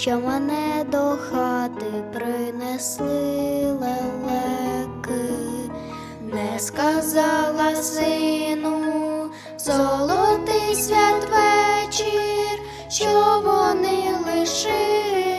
що мене до хати принесли лелеки, не сказала сину, золотий золотий святвечір, що вони лишили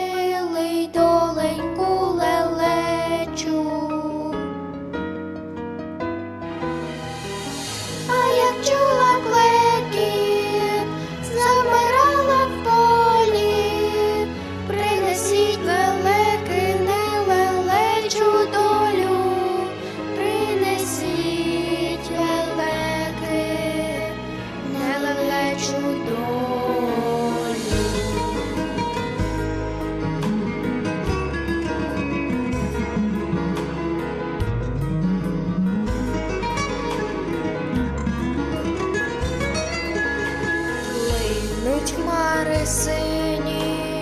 сині,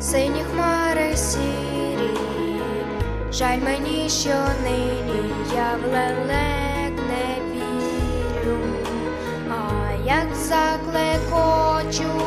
сині хмари сірі. Жаль мені, що нині я в лелек не вірю, а як заклекочу